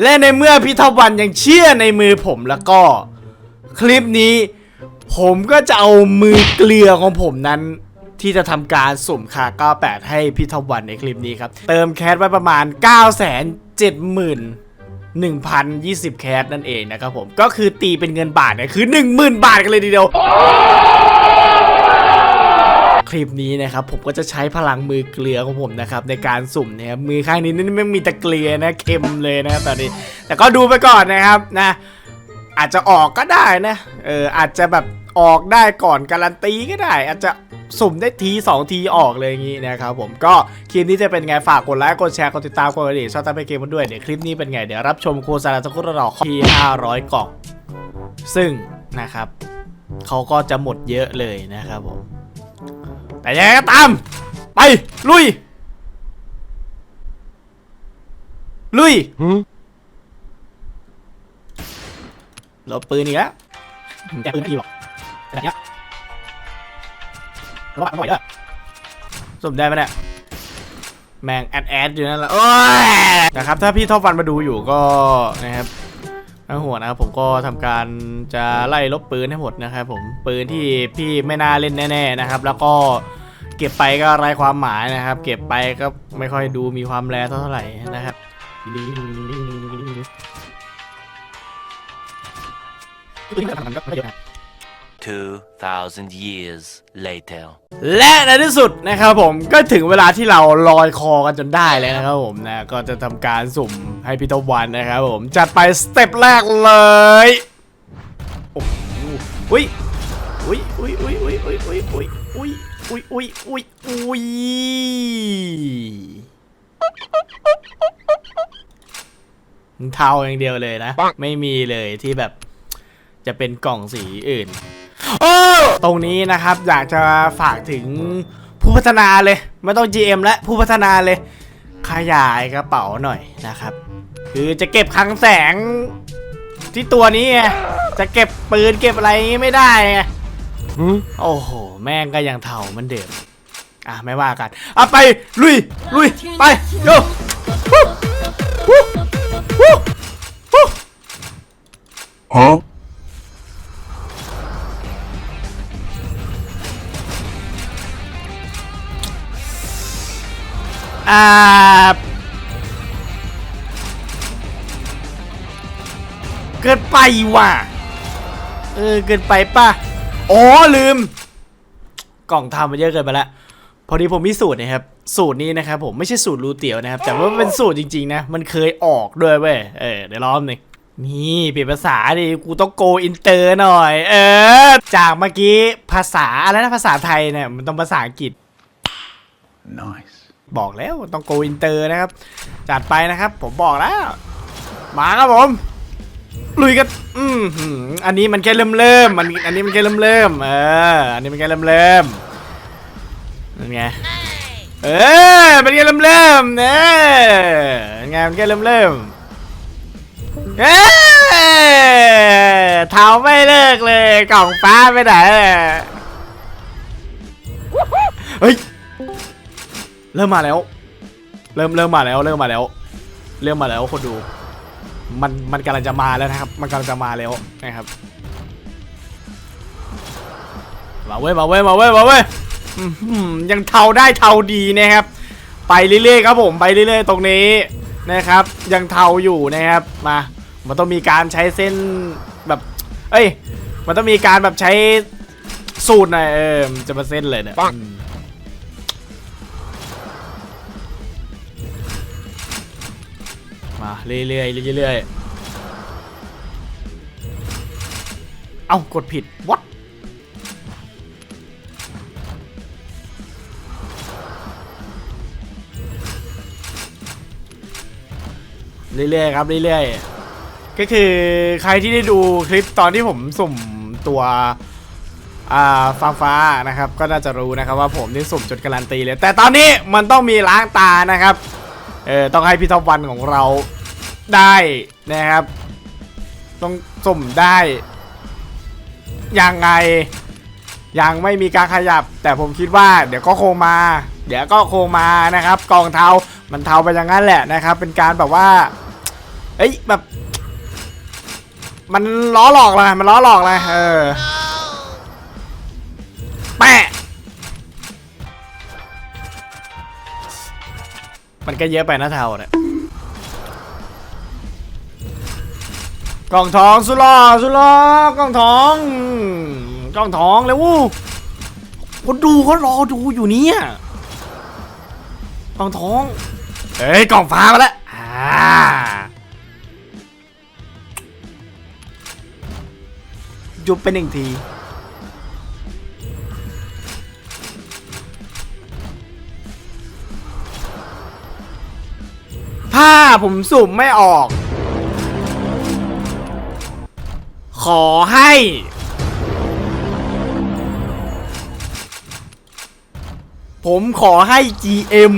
และในเมื่อพี่ทวันยังเชื่อในมือผมแล้วก็ คลิปนี้ ผมก็จะเอามือเกลือของผมนั้น ที่จะทำการสุ่มคา98 ให้พี่ทวันในคลิปนี้ครับ เติมแคสไว้ประมาณ 9 7 0 0 0 1,020 แคสนั่นเองนะครับผม ก็คือตีเป็นเงินบาทเนี่ยคือ 10,000 บาทกันเลยทีเดียว คลิปนี้นะครับผมก็จะใช้พลังมือเกลือของผมนะครับในการสุ่มนะครับมือข้างนี้นี่ไม่มีตะเกลือนะเค็มเลยนะตอนนี้ แต่ก็ดูไปก่อนนะครับนะ อาจจะออกก็ได้นะเอออาจจะแบบออกได้ก่อนการันตีก็ได้ อาจจะสุ่มได้ทีสองทีออกเลยอย่างนี้นะครับผมก็คลิปนี้จะเป็นไงฝากกดไลค์กดแชร์กดติดตามกดกระดิ่งชอบตามไปเกมมันด้วยเดี๋ยวคลิปนี้เป็นไงเดี๋ยวรับชมโฆษณาสักครู่เราที่500กล่องซึ่งนะครับเขาก็จะหมดเยอะเลยนะครับผม แต่ยังไงก็ตาม ไป ลุย ลุยลบปืนอีกแล้วแต่ปืนไม่ดีหรอกแต่เนี้ยระวังบ่อยเด้อสมได้ไหมเนี่ยแมงแอดแอดอยู่นั่นแหละโอ้ยนะครับ ถ้าพี่ทอปฟันมาดูอยู่ก็นะครับ ทั้งหัวนะครับผมก็ทำการจะไล่ลบปืนให้หมดนะครับผมปืนที่พี่ไม่น่าเล่นแน่ๆนะครับ แล้วก็เก็บไปก็ไร้ความหมายนะครับ เก็บไปก็ไม่ค่อยดูมีความแรงเท่าไหร่นะครับ 2,000 years later. และในที่สุดนะครับผมก็ถึงเวลาที่เราลอยคอกันจนได้แล้วนะครับผมนะก็จะทำการสุ่มให้พี่ตะวันนะครับผมจัดไปสเต็ปแรกเลยโอ้โหอุ้ยอุ้ยอุ้ยอุ้ยอุ้ยอุ้ยอุ้ยอุ้ยอุ้ยอุ้ยอุ้ยอุ้ยอุ้ยเทาอย่างเดียวเลยนะ ไม่มีเลยที่แบบจะเป็นกล่องสีอื่น โอ้ตรงนี้นะครับอยากจะฝากถึงผู้พัฒนาเลย ไม่ต้อง GM และผู้พัฒนาเลย ขยายกระเป๋าหน่อยนะครับ คือจะเก็บคลังแสงที่ตัวนี้ไงจะเก็บปืนเก็บอะไรอย่างงี้ไม่ได้ไงโอ้โห แม่งก็ยังเท่าเหมันเดิมอะไม่ว่ากันอะไป ลุย ลุย ไปโยฮู้ฮู้ อ่าเกินไปว่ะ เออ เกินไปป่ะ อ๋อ ลืม กล่องทำมาเยอะเกินไปล้วพอดีผมมีสูตรนะครับ สูตรนี้นะครับผมไม่ใช่สูตรรูเตี๋ยวนะครับ แต่ว่าเป็นสูตรจริง ๆ นะ มันเคยออกด้วยเว้ย เออเดี๋ยวรอบหนึ่งนี่เปลี่ยนภาษาดิกูต้องโกอินเตอร์หน่อย เออ จากเมื่อกี้ภาษาอะไรนะภาษาไทยเนี่ยมันต้องภาษาอังกฤษ Nice. บอกแล้วต้องโกอินเตอร์นะครับ จัดไปนะครับ ผมบอกแล้ว มาครับผม ลุยกันอืมอันนี้มันแค่เริ่มเริ่มมันอันนี้มันแค่เริ่มเริ่มเออ อันนี้มันแค่เริ่มเริ่มนั่นไงเออมันแค่เริ่มเริ่มเออนั่นไงมันแค่เริ่มเริ่มเออเท้าไม่เลิกเลยกล่องฟ้าไปไหนเฮ้ย เริ่มมาแล้ว เริ่มเริ่มมาแล้ว เริ่มมาแล้ว เริ่มมาแล้วคนดู มันมันกำลังจะมาแล้วนะครับ มันกำลังจะมาแล้วนะครับมาเว้ยมาเว้ยมาเว้ยมาเว้ยอื้อหือยังเทาได้เทาดีนะครับ ไปเรื่อยๆครับผมไปเรื่อยๆ ตรงนี้นะครับ ยังเทาอยู่นะครับมามันต้องมีการใช้เส้นแบบ เอ้ย มันต้องมีการแบบใช้สูตรหน่อยเออมันจะมาเส้นเลยเนี่ย เรื่อยๆเรื่อยๆเอากดผิด what เรื่อยๆครับเรื่อยๆก็คือใครที่ได้ดูคลิปตอนที่ผมสุ่มตัวอ่าฟ้าฟ้านะครับ ก็น่าจะรู้นะครับว่าผมนี่สุ่มจนการันตีเลย แต่ตอนนี้มันต้องมีล้างตานะครับเออต้องให้พี่ท็อปวันของเรา ได้นะครับ ต้องสุ่มได้ยังไง ยังไม่มีการขยับ แต่ผมคิดว่า เดี๋ยวก็คงมา เดี๋ยวก็คงมานะครับ กองเทามันเทาไปอย่างนั้นแหละนะครับ เป็นการแบบว่าเอ้ยแบบ มันล้อหลอกเลยมันล้อหลอกเลยเออแปะมันก็เยอะไปนะเทาเนี่ย กล่องทองสุลอสุลอกล่องทองกล่องทองแล้ววู้คนดูเขารอดูอยู่เนี่ยกล่องทองเฮ้ยกล่องฟ้ามาแล้วอ่ายุบไปหนึ่งทีถ้าผมสุ่มไม่ออก ขอให้ ผมขอให้ GM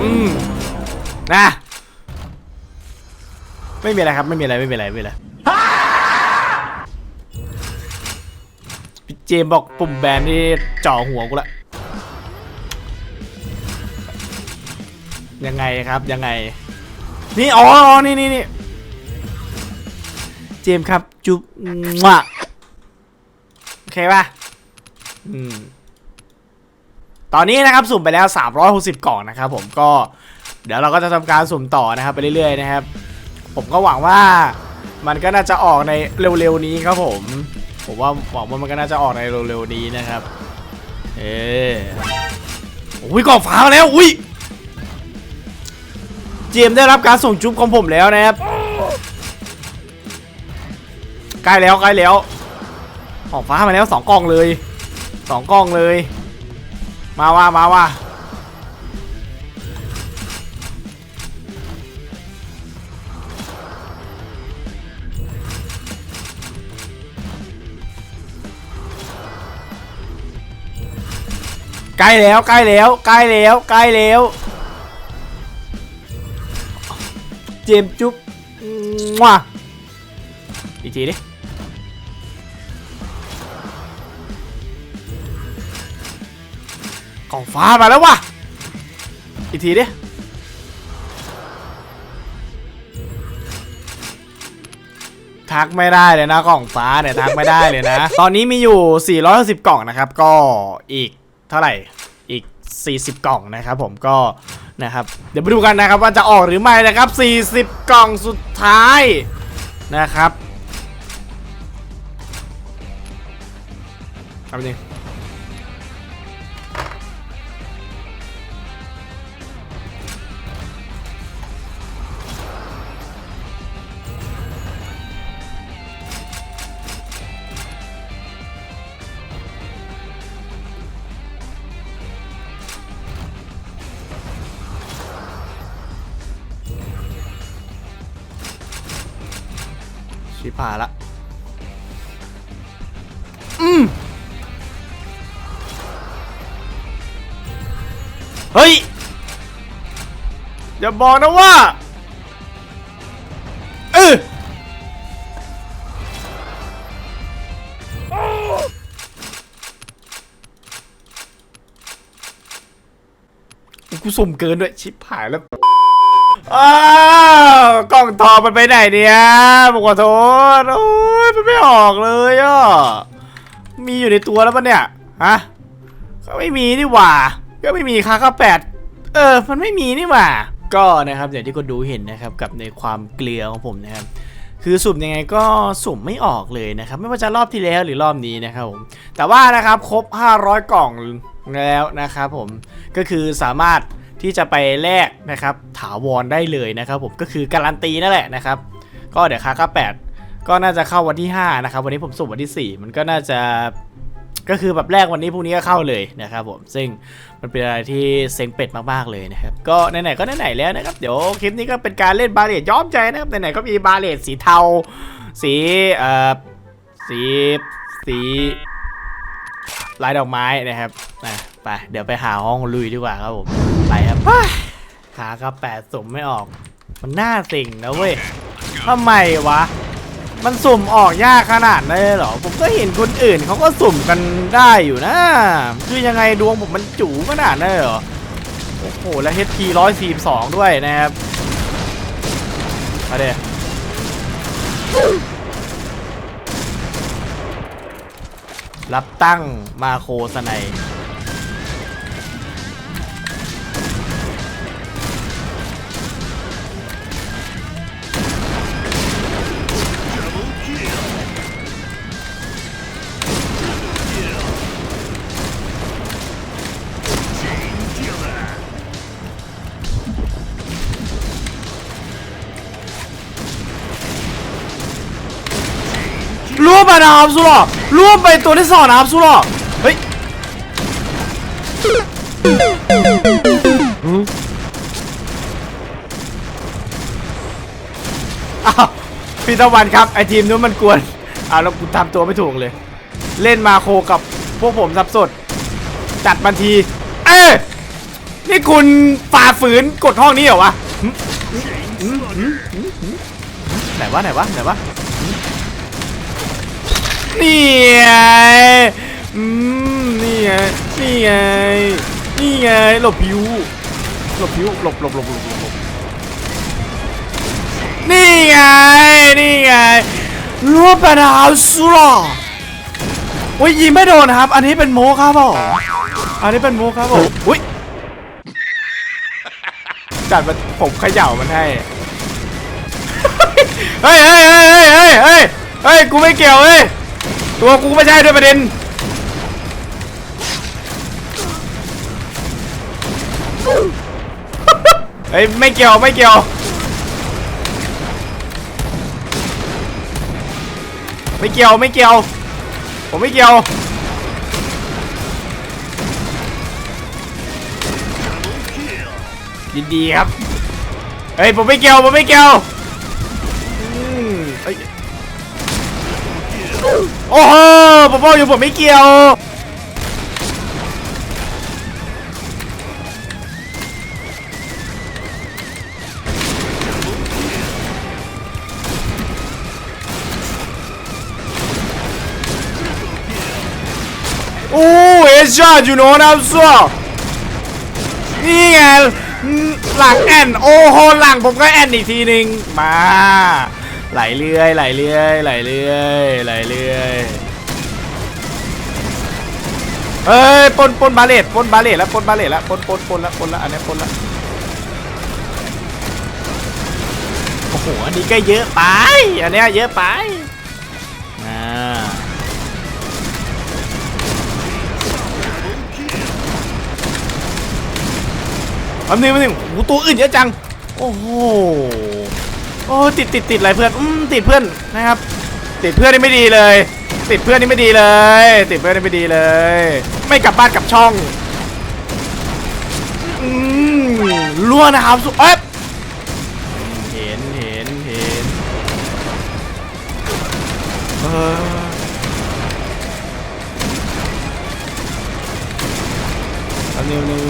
อืมนะ ไม่มีอะไรครับ ไม่มีอะไร ไม่มีอะไร ไม่มีอะไรพี่เจมบอกปุ่มแบนนี่จ่อหัวกูละ ยังไงครับ ยังไง นี่ อ๋ออ๋อนี่นี่นี่ เจมส์ครับ จุ๊บมั่วโอเคป่ะอืมตอนนี้นะครับสุ่มไปแล้ว 360 กล่องนะครับผมก็เดี๋ยวเราก็จะทำการสุ่มต่อนะครับไปเรื่อยๆนะครับ ผมก็หวังว่ามันก็น่าจะออกในเร็วๆนี้ครับผม ผมว่าหวังว่ามันก็น่าจะออกในเร็วๆนี้นะครับ เอออุ้ยกล่องฟ้ามาแล้วอุ้ยเจมส์ได้รับการส่งจุ๊บของผมแล้วนะครับ ใกล้แล้วใกล้แล้วกล่องฟ้ามาแล้วสองกล่องเลยสองกล่องเลย มาว่ามาว่าใกล้แล้วใกล้แล้วใกล้แล้วใกล้แล้ว เจมจุ๊บว้าอีกทีดิ ฟ้ามาแล้ววะอีกทีดิทักไม่ได้เลยนะกล่องฟ้าเนี่ยทักไม่ได้เลยนะ ตอนนี้มีอยู่ 460 กล่องนะครับ ก็อีกเท่าไหร่อีก 40 กล่องนะครับผมก็นะครับ เดี๋ยวไปดูกันนะครับว่าจะออกหรือไม่นะครับ 40 กล่องสุดท้ายนะครับเอาไปจริง ชิพายละ อืมเฮ้ย อย่าบอกนะว่า เออกูสุ่มเกินด้วย ชิบหายแล้ว อ้าวกล้องทองมันไปไหนเนี่ยผมขอโทษโอ้ยมันไม่ออกเลยอะมีอยู่ในตัวแล้วปะเนี่ยฮะก็ไม่มีนี่หว่า ก็ไม่มีคาข้าแปดเออ มันไม่มีนี่หว่า ก็นะครับอย่างที่คนดูเห็นนะครับกับในความเกลียของผมนะครับคือสุ่มยังไงก็สุ่มไม่ออกเลยนะครับไม่ว่าจะรอบที่แล้วหรือรอบนี้นะครับผมแต่ว่านะครับครบ 500 กล่องแล้วนะครับผมก็คือสามารถ ที่จะไปแลกนะครับถาวรได้เลยนะครับผมก็คือการันตีนั่นแหละนะครับก็เดี๋ยวคาก้าแปดก็น่าจะเข้าวันที่ 5 นะครับ วันนี้ผมสุ่มวันที่ 4 มันก็น่าจะก็คือแบบแรกวันนี้พรุ่งนี้ก็เข้าเลยนะครับผมซึ่งมันเป็นอะไรที่เซ็งเป็ดมากๆเลยนะครับก็ไหนๆก็ไหนๆแล้วนะครับเดี๋ยวคลิปนี้ก็เป็นการเล่นบาเลตย้อมใจนะครับไหนๆก็มีบาเลตสีเทา สีเอ่อสีสีลายดอกไม้นะครับอะไปเดี๋ยวไปหาห้องลุยดีกว่าครับผม ไปครับไปขาครับแปดสุ่มไม่ออก มันน่าสิ่งนะเว้ยทำไมวะ มันสุ่มออกยากขนาดนั้นเลยเหรอ ผมก็เห็นคนอื่นเขาก็สุ่มกันได้อยู่นะ คือยังไงดวงผมมันจู๋ขนาดนั้นเลยเหรอ โอ้โห แล้ว HP 142 ด้วยนะครับ มาเด้รับตั้งมาโคสไน รวบไปนะครับสุหรอรวบไปตัวที่สองนะครับสุหรอเฮ้ยอ้าวพี่ตะวันครับไอทีมนู้นมันกวนอ้าวแล้วกูทำตัวไม่ถูกเลย เล่นมาโคกับพวกผมสับสดจัดบันที เอ้ยนี่คุณฝ่าฝืนกฎห้องนี้เหรอวะไหนวะไหนวะไหนวะ นี่ไงอืมนี่ไงนี่ไงนี่ไงหลบพิวหลบพิวหลบหลบหลบหลบหลบนี่ไงนี่ไงรวบเป็นหาวสุรอโอ้ยยิงไม่โดนนะครับ อันนี้เป็นโมครับผมอันนี้เป็นโมครับผมอุ้ยจัดมาผมเขย่ามันให้เฮ้ยเฮ้ยเฮ้ยเฮ้ยเฮ้ยเฮ้ยเฮ้ยกูไม่เกี่ยวเฮ้ย ตัวกูไม่ใช่ด้วยประเด็นเฮ้ยไม่เกี่ยวไม่เกี่ยว ไม่เกี่ยวไม่เกี่ยว ผมไม่เกี่ยวยินดีครับ เฮ้ยผมไม่เกี่ยวผมไม่เกี่ยว โอ้โหผมบอกอยู่ผมไม่เกี่ยวโอ้เอชาอยู่โน้นนะครับซัวนี่ไงอืมหลังแอนโอ้โหหลังผมก็แอนอีกทีนึงมา ไหลเรื่อยไหลเรื่อยไหลเรื่อยไหลเรื่อยเอ้ยปนปนบาเลตปนบาเลตแล้วปนบาเลตแล้วปนปนปนแล้วปนแล้วอันนี้ปนแล้วโอ้โหอันนี้ก็เยอะไปอันนี้เยอะไปอ่าแป๊บนึงแป๊บนึงโอ้ตัวอื่นเยอะจัง โอ้โห โอ้ติดติดติดอะไรเพื่อนอืมติดเพื่อนนะครับ ติดเพื่อนนี่ไม่ดีเลย ติดเพื่อนนี่ไม่ดีเลย ติดเพื่อนนี่ไม่ดีเลย ไม่กลับบ้านกลับช่องอืมล่วงนะครับสุเอ๊ะเห็นเห็นเห็นเออเอานิวนิว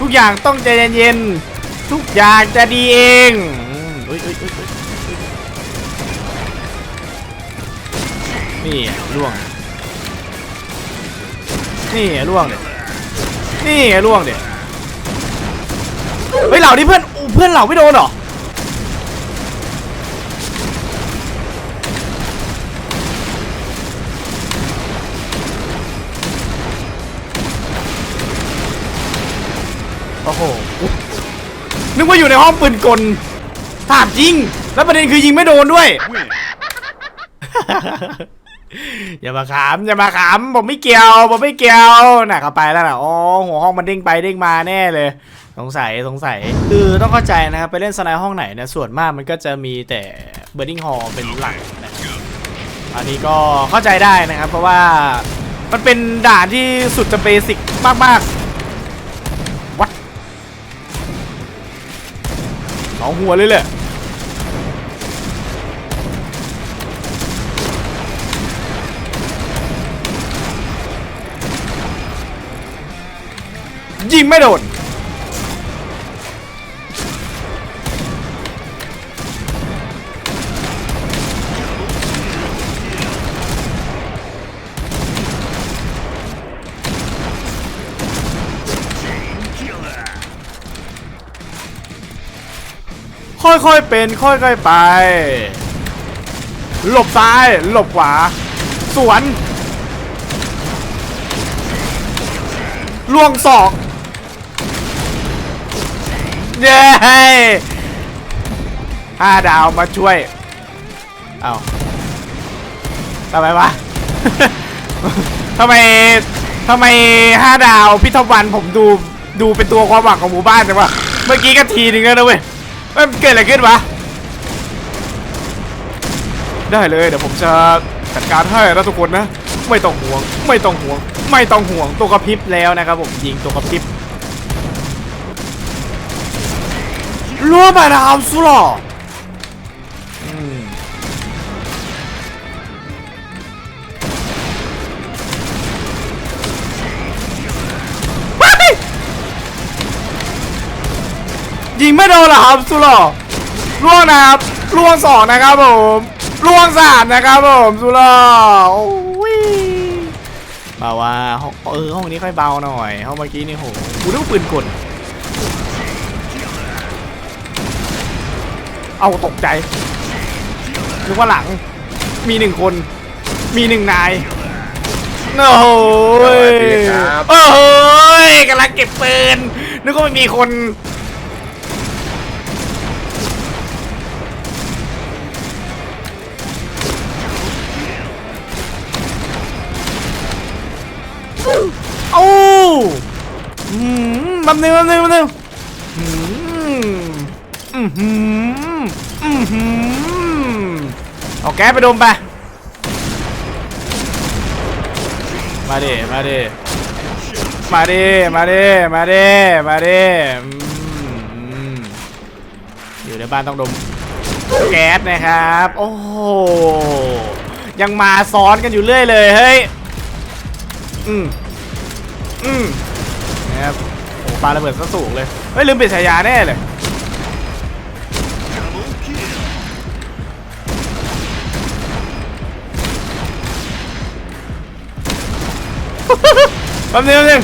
ทุกอย่างต้องใจเย็นๆทุกอย่างจะดีเองอืม เอ้ยเอ้ยเอ้ยนี่ล่วง นี่ล่วงเด็ดนี่ล่วงเด็ดเฮ้ยเหล่านี่เพื่อนอู้เพื่อนเหล่าไม่โดนหรอโอ้โหนึกว่าอยู่ในห้องปืนกล ถามจริง แล้วประเด็นคือยิงไม่โดนด้วย อย่ามาขำอย่ามาขำผมไม่เกี่ยว ผมไม่เกี่ยวน่ะเข้าไปแล้วน่ะอ๋อหัวห้องมันเด้งไปเด้งมาแน่เลย สงสัยสงสัย คือต้องเข้าใจนะครับ ไปเล่นสไนห้องไหนเนี่ยส่วนมากมันก็จะมีแต่เบอร์ดิงฮอลเป็นหลักนะอันนี้ก็เข้าใจได้นะครับ เพราะว่ามันเป็นด่านที่สุดจะเบสิกมากๆ สองหัวเลยแหละยิงไม่โดน ค่อยๆเป็น ค่อยๆไป หลบซ้าย หลบขวา สวนล่วงศอกเย้ห้าดาวมาช่วย เอาทำไมวะ ทำไม ทำไมห้าดาวพิทวันผมดู ดูเป็นตัวความหวังของหมู่บ้านจังวะ เมื่อกี้ก็ทีนึงแล้วนะเว้ย เอ้ยมันเกิดอะไรขึ้นวะ ได้เลยเดี๋ยวผมจะจัดการให้นะทุกคนนะ ไม่ต้องห่วง ไม่ต้องห่วง ไม่ต้องห่วงตัวกระพริบแล้วนะครับผมยิงตัวกระพริบรัวมาดามสุรอ ยิงไม่โดนเหรอครับสุหรอล่วงนะครับล่วงสองนะครับผมล่วงสามนะครับผมสุหรอโอ้ยเบาว่าห้องเออห้องนี้ค่อยเบาหน่อยห้องเมื่อกี้นี่โหกูนึกว่าปืนกลเอาตกใจนึกว่าหลังมีหนึ่งคน มีหนึ่งนายโอ้โหสวัสดีครับโอ้โหกำลังเก็บปืนนึกว่าไม่มีคน อืมแป๊บนึงแป๊บนึงแป๊บนึงอืมอืมอืมอืมอืมเอาแก๊สไปดมไป มาดิมาดิมาดิมาดิมาดิมาดิอืมอืมอยู่ในบ้านต้องดมแก๊สนะครับ โอ้โหยังมาซ้อนกันอยู่เรื่อยเลย เฮ้ย อืมอืม นะครับโอ้ปลาระเบิดซะสูงเลยเฮ้ยลืมเปลี่ยนฉายาแน่เลยแป๊บนึงแป๊บนึง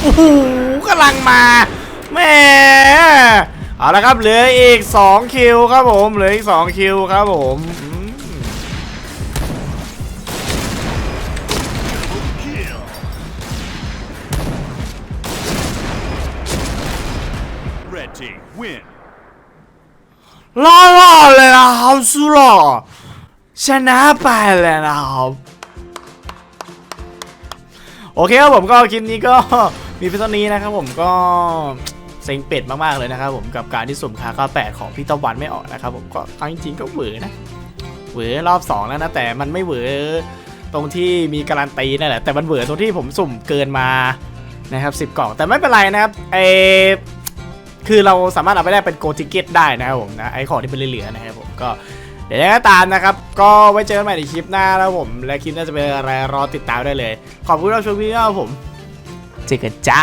โอ้โหกำลังมาแม่ เอาละครับเหลืออีก 2 คิวครับผมเหลืออีก 2 คิวครับผมอืม Red team, win. รอรอดเลยนะครับสุดหล่อชนะไปเลยนะครับโอเคครับผมก็คลิปนี้ก็มีเพียงเท่านี้นะครับผมก็ เซ็งเป็ดมากๆเลยนะครับผมกับการที่สุ่มคาข้าแปดของพี่ตะวันไม่ออกนะครับผมก็เอาจริงๆก็เหวอนะเหวอรอบสองแล้วนะแต่มันไม่เหวอตรงที่มีการันตีนั่นแหละแต่มันเหวอตรงที่ผมสุ่มเกินมานะครับ10กล่องแต่ไม่เป็นไรนะครับไอคือเราสามารถเอาไปได้เป็นโกติเกตได้นะครับผมนะไอของที่เป็นเหลือๆนะครับผมก็เดี๋ยวยังไงก็ตามนะครับ ก็ไว้เจอกันใหม่ในคลิปหน้าแล้วผม และคลิปน้าจะเป็นอะไรรอติดตามได้เลย ขอบคุณที่รับชมวิดีโอผม เจอกันจ้า